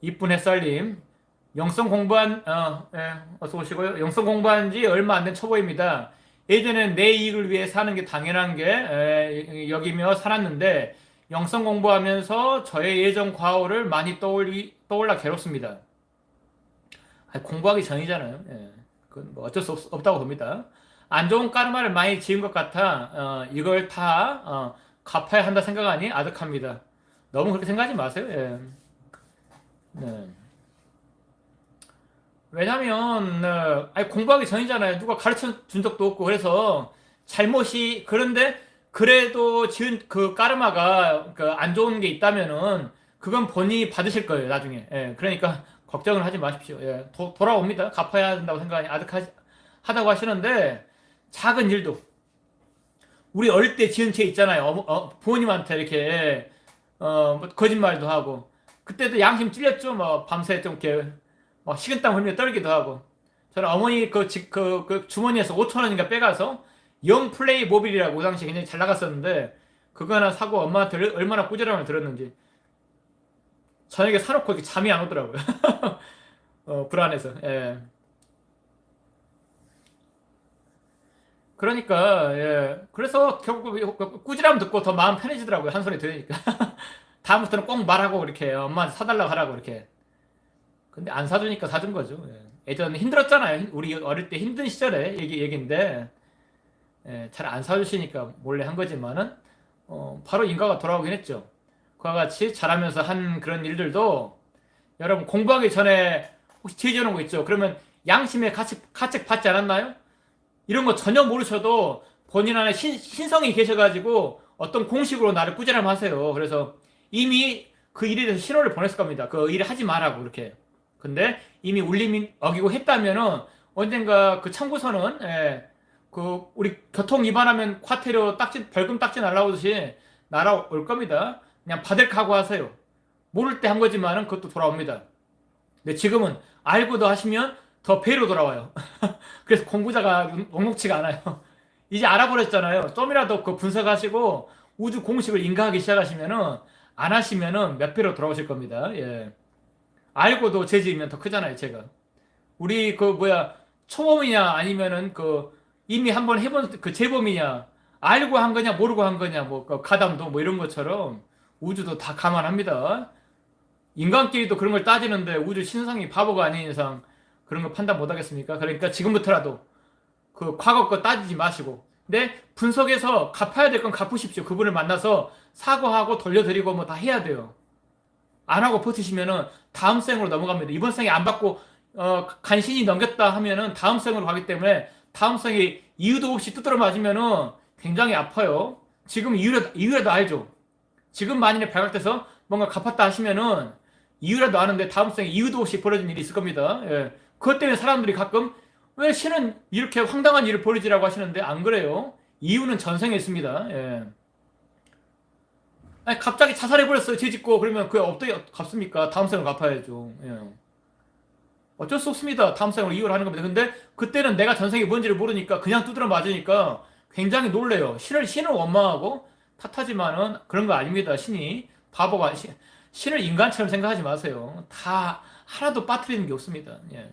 이쁜 햇살님 영성 공부한 어, 예, 어서 오시고요. 영성 공부한 지 얼마 안 된 초보입니다. 예전엔 내 이익을 위해 사는 게 당연한 게 에, 여기며 살았는데 영성 공부하면서 저의 예전 과오를 많이 떠올리, 떠올라 괴롭습니다. 아니, 공부하기 전이잖아요. 예. 그건 뭐 어쩔 수 없, 다고 봅니다. 안 좋은 까르마를 많이 지은 것 같아 어, 이걸 다 어, 갚아야 한다 생각하니 아득합니다. 너무 그렇게 생각하지 마세요. 예. 네. 왜냐면 어, 아니 공부하기 전이잖아요. 누가 가르쳐 준 적도 없고 그래서 잘못이 그런데 그래도 지은 그 까르마가 그 안 좋은 게 있다면은 그건 본인이 받으실 거예요 나중에. 예, 그러니까 걱정을 하지 마십시오. 예, 도, 돌아옵니다. 갚아야 된다고 생각하니 아득하다고 하시는데 작은 일도 우리 어릴 때 지은 죄 있잖아요. 어, 어, 부모님한테 이렇게 어, 뭐 거짓말도 하고 그때도 양심 찔렸죠. 뭐 밤새 좀 이렇게 막 식은땀 흘리며 떨기도 하고 저는 어머니 그, 지, 그, 그 주머니에서 5천 원인가 빼가서 영 플레이 모빌이라고 그 당시 굉장히 잘 나갔었는데 그거 하나 사고 엄마한테 얼마나 꾸지람을 들었는지 저녁에 사놓고 이렇게 잠이 안 오더라고요. 어, 불안해서. 예. 그러니까 예. 그래서 결국 꾸지람 듣고 더 마음 편해지더라고요. 한 소리 들으니까. 다음부터는 꼭 말하고 이렇게 엄마한테 사달라고 하라고 이렇게. 근데 안 사주니까 사준 거죠. 예. 예전에 힘들었잖아요. 우리 어릴 때 힘든 시절에 얘기 얘기인데 예, 잘 안 사주시니까 몰래 한 거지만은 어, 바로 인가가 돌아오긴 했죠. 그와 같이 자라면서 한 그런 일들도 여러분 공부하기 전에 혹시 뒤져놓은 거 있죠? 그러면 양심의 가책, 가책 받지 않았나요? 이런 거 전혀 모르셔도 본인 안에 신, 신성이 계셔가지고 어떤 공식으로 나를 꾸지람 하세요. 그래서 이미 그 일에 대해서 신호를 보냈을 겁니다. 그 일을 하지 말라고 그렇게. 근데 이미 울림이 어기고 했다면은 언젠가 그 청구서는 예, 그 우리 교통 위반하면 과태료 딱지 벌금 딱지 날라오듯이 날아올 겁니다. 그냥 받을 각오하세요. 모를 때 한 거지만은 그것도 돌아옵니다. 근데 지금은 알고도 하시면 더 배로 돌아와요. 그래서 공부자가 녹록치가 않아요. 이제 알아버렸잖아요. 좀이라도 그 분석하시고 우주 공식을 인가하기 시작하시면은 안 하시면은 몇 배로 돌아오실 겁니다. 예. 알고도 죄지으면 더 크잖아요, 제가. 우리 그 뭐야 초범이냐 아니면은 그 이미 한번 해본 그 재범이냐 알고 한 거냐 모르고 한 거냐 뭐그 가담도 뭐 이런 것처럼 우주도 다 감안합니다. 인간끼리도 그런 걸 따지는데 우주 신성이 바보가 아닌 이상 그런 거 판단 못 하겠습니까? 그러니까 지금부터라도 그 과거 거 따지지 마시고 근데 분석해서 갚아야 될 건 갚으십시오. 그분을 만나서 사과하고 돌려드리고 뭐 다 해야 돼요. 안 하고 버티시면은 다음 생으로 넘어갑니다. 이번 생에 안 받고 어, 간신히 넘겼다 하면은 다음 생으로 가기 때문에 다음 생에 이유도 없이 두드러 맞으면은 굉장히 아파요. 지금 이유라도, 이유라도 알죠. 지금 만일에 발각돼서 뭔가 갚았다 하시면은 이유라도 아는데 다음 생에 이유도 없이 벌어진 일이 있을 겁니다. 예. 그것 때문에 사람들이 가끔 왜 신은 이렇게 황당한 일을 벌이지라고 하시는데 안 그래요. 이유는 전생에 있습니다. 예. 아니, 갑자기 자살해버렸어요. 죄 짓고 그러면 그게 어떻게 갚습니까? 다음 생을 갚아야죠. 예. 어쩔 수 없습니다. 다음 생을 이유를 하는 겁니다. 근데 그때는 내가 전생이 뭔지를 모르니까 그냥 두드려 맞으니까 굉장히 놀래요. 신을 신을 원망하고 탓하지만은 그런 거 아닙니다. 신이 바보가 신, 신을 인간처럼 생각하지 마세요. 다 하나도 빠뜨리는 게 없습니다. 예.